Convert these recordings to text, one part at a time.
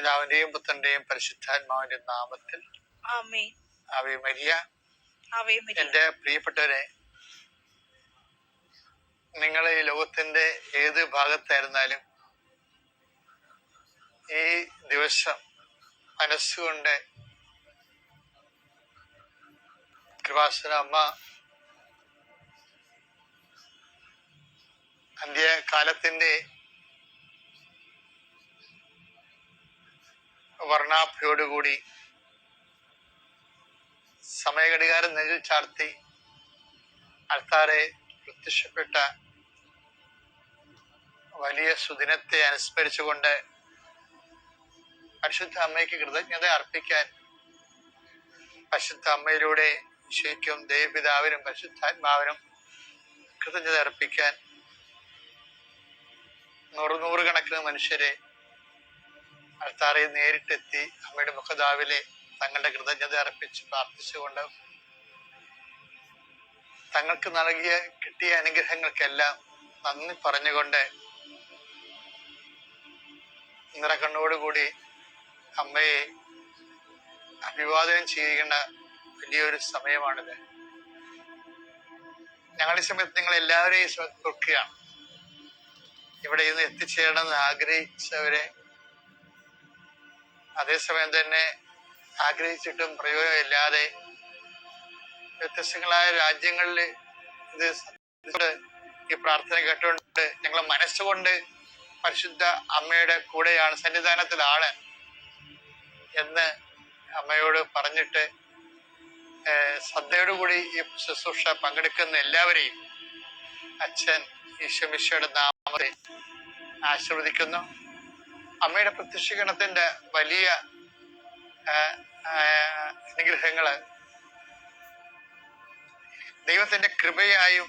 പിതാവിന്റെയും പുത്രന്റെയും പരിശുദ്ധാത്മാവിന്റെ നാമത്തിൽ. എന്റെ അവയെ മരിയ. പ്രിയപ്പെട്ടവരെ നിങ്ങൾ ഈ ലോകത്തിന്റെ ഏത് ഭാഗത്തായിരുന്നാലും ഈ ദിവസം മനസ്സുകൊണ്ട് കൃപാസന അമ്മ അന്ത്യകാലത്തിന്റെ വർണാഭയോടുകൂടി സമയഘടികാരം നെഞ്ചിൽ ചാർത്തി ആൾക്കാരെ പ്രത്യക്ഷപ്പെട്ട വലിയ സുദിനത്തെ അനുസ്മരിച്ചുകൊണ്ട് പരിശുദ്ധ അമ്മയ്ക്ക് കൃതജ്ഞത അർപ്പിക്കാൻ പരിശുദ്ധ അമ്മയിലൂടെ ശരിക്കും ദേവപിതാവിനും പരിശുദ്ധാത്മാവിനും കൃതജ്ഞത അർപ്പിക്കാൻ നൂറ് കണക്കിന് മനുഷ്യരെ അൾത്താറയിൽ നേരിട്ടെത്തി അമ്മയുടെ മുഖദാവിലെ തങ്ങളുടെ കൃതജ്ഞത അർപ്പിച്ച് പ്രാർത്ഥിച്ചുകൊണ്ട് തങ്ങൾക്ക് നൽകിയ കിട്ടിയ അനുഗ്രഹങ്ങൾക്കെല്ലാം നന്ദി പറഞ്ഞുകൊണ്ട് നിറകണ്ണോടുകൂടി അമ്മയെ അഭിവാദനം ചെയ്യുന്ന വലിയൊരു സമയമാണിത്. ഞങ്ങൾ ഈ സമയത്ത് നിങ്ങൾ എല്ലാവരെയും ഇവിടെ ഇന്ന് എത്തിച്ചേരണമെന്ന് ആഗ്രഹിച്ചവരെ അതേസമയം തന്നെ ആഗ്രഹിച്ചിട്ടും പ്രയോജനമില്ലാതെ വ്യത്യസ്തങ്ങളായ രാജ്യങ്ങളിൽ ഇത് ഈ പ്രാർത്ഥന കേട്ടുകൊണ്ട് ഞങ്ങൾ മനസ്സുകൊണ്ട് പരിശുദ്ധ അമ്മയുടെ കൂടെയാണ് സന്നിധാനത്തിലാണ് എന്ന് അമ്മയോട് പറഞ്ഞിട്ട് ശ്രദ്ധയോടുകൂടി ഈ ശുശ്രൂഷ പങ്കെടുക്കുന്ന എല്ലാവരെയും അച്ഛൻ ഈശ്വമിശയുടെ നാമത്തെ ആശീർവദിക്കുന്നു. അമ്മയുടെ പ്രത്യക്ഷീകരണത്തിന്റെ വലിയ അനുഗ്രഹങ്ങൾ ദൈവത്തിന്റെ കൃപയായും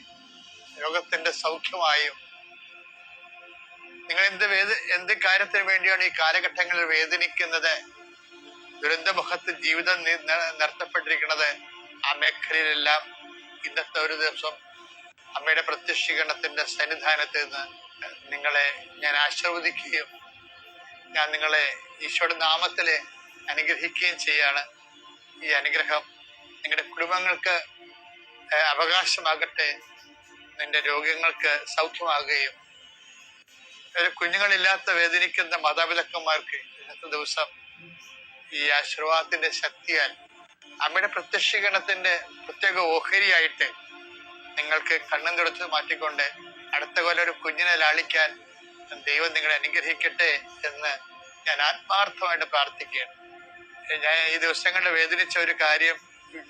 രോഗത്തിന്റെ സൗഖ്യമായും നിങ്ങൾ എന്ത് വേദ എന്ത് കാര്യത്തിന് വേണ്ടിയാണ് ഈ കാലഘട്ടങ്ങളിൽ വേദനിക്കുന്നത്? ദുരന്തമുഖത്ത് ജീവിതം നിർത്തപ്പെട്ടിരിക്കുന്നത് ആ മേഖലയിലെല്ലാം ഇന്നത്തെ ഒരു ദിവസം അമ്മയുടെ പ്രത്യക്ഷീകരണത്തിന്റെ സന്നിധാനത്ത് നിന്ന് നിങ്ങളെ ഞാൻ ആശീർവദിക്കുകയും ഞാൻ നിങ്ങളെ ഈശോയുടെ നാമത്തിൽ അനുഗ്രഹിക്കുകയും ചെയ്യാണ്. ഈ അനുഗ്രഹം നിങ്ങളുടെ കുടുംബങ്ങൾക്ക് അവകാശമാകട്ടെ നിന്റെ രോഗങ്ങൾക്ക് സൗഖ്യമാകുകയും ഒരു കുഞ്ഞുങ്ങളില്ലാത്ത വേദനിക്കുന്ന മാതാപിതാക്കന്മാർക്ക് ഇന്നത്തെ ദിവസം ഈ ആശീർവാദത്തിന്റെ ശക്തിയാൽ അമ്മയുടെ പ്രത്യക്ഷീകരണത്തിന്റെ പ്രത്യേക ഓഹരിയായിട്ട് നിങ്ങൾക്ക് കണ്ണും തുടച്ച് മാറ്റിക്കൊണ്ട് അടുത്ത കൊല്ലം ഒരു കുഞ്ഞിനെ ലാളിക്കാൻ ദൈവം നിങ്ങളെ അനുഗ്രഹിക്കട്ടെ എന്ന് ഞാൻ ആത്മാർത്ഥമായിട്ട് പ്രാർത്ഥിക്കുകയാണ്. ഞാൻ ഈ ദിവസങ്ങളിൽ വേദനിച്ച ഒരു കാര്യം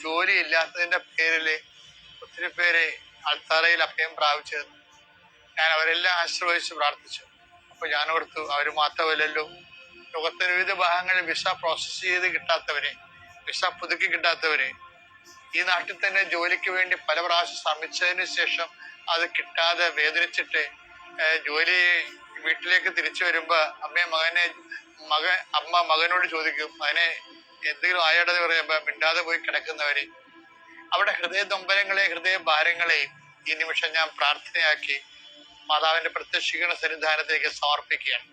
ജോലി ഇല്ലാത്തതിന്റെ പേരിൽ ഒത്തിരി പേര് അൾത്താറയിൽ അഭയം പ്രാപിച്ചത് ഞാൻ അവരെല്ലാം ആശ്രയിച്ച് പ്രാർത്ഥിച്ചു. അപ്പൊ ഞാൻ ഓർത്തു അവർ മാത്രമല്ലല്ലോ ലോകത്തിന്റെ വിവിധ ഭാഗങ്ങളിൽ വിസ പ്രോസസ് ചെയ്ത് കിട്ടാത്തവരെ വിസ പുതുക്കി കിട്ടാത്തവരെ ഈ നാട്ടിൽ തന്നെ ജോലിക്ക് വേണ്ടി പല പ്രാവശ്യം ശ്രമിച്ചതിന് ശേഷം അത് കിട്ടാതെ വേദനിച്ചിട്ട് ജോലി വീട്ടിലേക്ക് തിരിച്ചു വരുമ്പോ അമ്മയെ മകനെ മകൻ അമ്മ മകനോട് ചോദിക്കും മകനെ എന്തെങ്കിലും ആയോടെ പറയുമ്പോ മിണ്ടാതെ പോയി കിടക്കുന്നവര് അവിടെ ഹൃദയ നൊമ്പരങ്ങളെ ഹൃദയ ഭാരങ്ങളെയും ഈ നിമിഷം ഞാൻ പ്രാർത്ഥനയാക്കി മാതാവിന്റെ പ്രത്യക്ഷീകരണ സന്നിധാനത്തേക്ക് സമർപ്പിക്കുകയാണ്.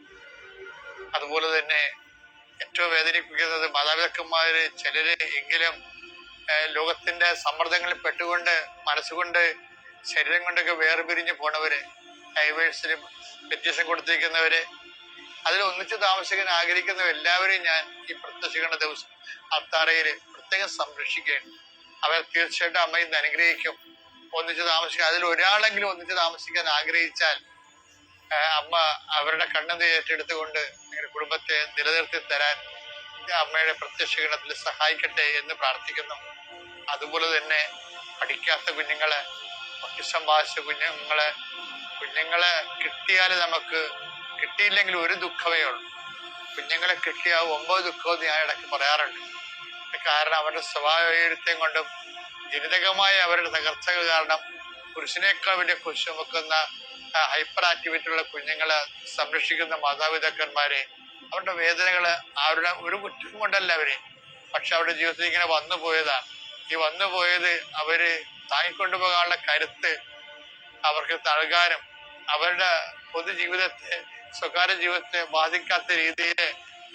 അതുപോലെ തന്നെ ഏറ്റവും വേദനിപ്പിക്കുന്നത് മാതാപിതാക്കന്മാര് ചിലര് എങ്കിലും ലോകത്തിന്റെ സമ്മർദ്ദങ്ങളിൽ പെട്ടുകൊണ്ട് മനസ്സുകൊണ്ട് ശരീരം കൊണ്ടൊക്കെ വേർപിരിഞ്ഞു പോണവര് ഡൈവേഴ്സിന് വ്യത്യാസം കൊടുത്തിരിക്കുന്നവര് അതിൽ ഒന്നിച്ച് താമസിക്കാൻ ആഗ്രഹിക്കുന്ന എല്ലാവരെയും ഞാൻ ഈ പ്രത്യക്ഷീകരണ ദിവസം അത്താറയിൽ പ്രത്യേകം സംരക്ഷിക്കുകയാണ്. അവർ തീർച്ചയായിട്ടും അമ്മ ഇന്ന് അനുഗ്രഹിക്കും. ഒന്നിച്ച് താമസിക്കാൻ അതിൽ ഒരാളെങ്കിലും ഒന്നിച്ച് താമസിക്കാൻ ആഗ്രഹിച്ചാൽ അമ്മ അവരുടെ കണ്ണുനീർ ഏറ്റെടുത്തുകൊണ്ട് നിങ്ങളുടെ കുടുംബത്തെ നിലനിർത്തി തരാൻ അമ്മയുടെ പ്രത്യക്ഷീകരണത്തിൽ സഹായിക്കട്ടെ എന്ന് പ്രാർത്ഥിക്കുന്നു. അതുപോലെ തന്നെ പഠിക്കാത്ത കുഞ്ഞുങ്ങളെ പൊട്ടിസം ബാധിച്ച കുഞ്ഞുങ്ങളെ കുഞ്ഞുങ്ങളെ കിട്ടിയാൽ നമുക്ക് കിട്ടിയില്ലെങ്കിൽ ഒരു ദുഃഖമേ ഉള്ളൂ. കുഞ്ഞുങ്ങളെ കിട്ടിയ ഒമ്പത് ദുഃഖവും ഞാൻ ഇടയ്ക്ക് പറയാറുണ്ട്. കാരണം അവരുടെ സ്വഭാവവൈരുദ്ധ്യം കൊണ്ടും ജനിതകമായ അവരുടെ തകർച്ചകൾ കാരണം പുരുഷനേക്കാൾ വലിയ കുരിശ് വെക്കുന്ന ഹൈപ്പർ ആക്ടിവിറ്റി ഉള്ള കുഞ്ഞുങ്ങളെ സംരക്ഷിക്കുന്ന മാതാപിതാക്കന്മാരെ അവരുടെ വേദനകൾ അവരുടെ ഒരു കുറ്റം കൊണ്ടല്ല അവർ. പക്ഷെ അവരുടെ ജീവിതത്തിൽ ഇങ്ങനെ വന്നു പോയതാണ് ഈ വന്നു പോയത് അവർ താങ്ങിക്കൊണ്ടുപോകാനുള്ള കരുത്ത് അവർക്ക് നൽകാനും അവരുടെ പൊതുജീവിതത്തെ സ്വകാര്യ ജീവിതത്തെ ബാധിക്കാത്ത രീതിയിൽ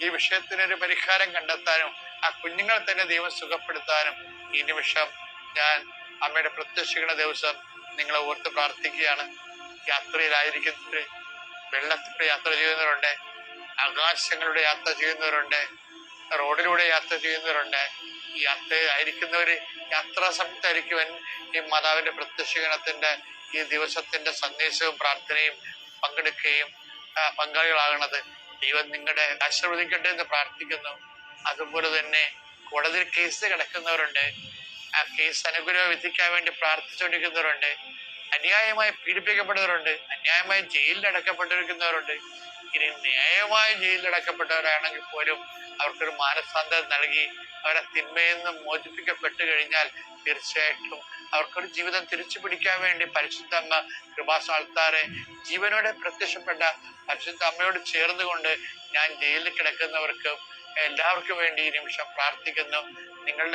ഈ വിഷയത്തിനൊരു പരിഹാരം കണ്ടെത്താനും ആ കുഞ്ഞുങ്ങളെ തന്നെ ദൈവം സുഖപ്പെടുത്താനും ഈ നിമിഷം ഞാൻ അമ്മയുടെ പ്രത്യക്ഷിക്കുന്ന ദിവസം നിങ്ങളെ ഓർത്ത് പ്രാർത്ഥിക്കുകയാണ്. യാത്രയിലായിരിക്കുന്നവര് വെള്ളത്തിലൂടെ യാത്ര ചെയ്യുന്നവരുണ്ട് ആകാശങ്ങളുടെ യാത്ര ചെയ്യുന്നവരുണ്ട് റോഡിലൂടെ യാത്ര ചെയ്യുന്നവരുണ്ട്. യാത്രയിലായിരിക്കുന്നവര് യാത്രാ സമയത്തായിരിക്കും ഈ മാതാവിന്റെ പ്രത്യക്ഷീകരണത്തിന്റെ ഈ ദിവസത്തിന്റെ സന്ദേശവും പ്രാർത്ഥനയും പങ്കെടുക്കുകയും പങ്കാളികളാകുന്നത് ദൈവം നിങ്ങളുടെ ആശീർവദിക്കട്ടെ എന്ന് പ്രാർത്ഥിക്കുന്നു. അതുപോലെ തന്നെ കോടതി കേസ് കിടക്കുന്നവരുണ്ട്. ആ കേസ് അനുകൂല വിധിക്കാൻ വേണ്ടി പ്രാർത്ഥിച്ചുകൊണ്ടിരിക്കുന്നവരുണ്ട്. അന്യായമായി പീഡിപ്പിക്കപ്പെടുന്നവരുണ്ട്. അന്യായമായി ജയിലിൽ അടക്കപ്പെട്ടിരിക്കുന്നവരുണ്ട്. ഇനി ന്യായമായി ജയിലിൽ അടക്കപ്പെട്ടവരാണെങ്കിൽ പോലും അവർക്കൊരു മാനസാന്തരം നൽകി അവരെ തിന്മയിൽ നിന്ന് മോചിപ്പിക്കപ്പെട്ടു കഴിഞ്ഞാൽ തീർച്ചയായിട്ടും അവർക്കൊരു ജീവിതം തിരിച്ചു പിടിക്കാൻ വേണ്ടി പരിശുദ്ധ അമ്മ കൃപാസാൽത്താറെ ജീവനോടെ പ്രത്യക്ഷപ്പെട്ട പരിശുദ്ധ അമ്മയോട് ചേർന്നുകൊണ്ട് ഞാൻ ജയിലിൽ കിടക്കുന്നവർക്കും എല്ലാവർക്കും വേണ്ടി ഈ നിമിഷം പ്രാർത്ഥിക്കുന്നു. നിങ്ങളുടെ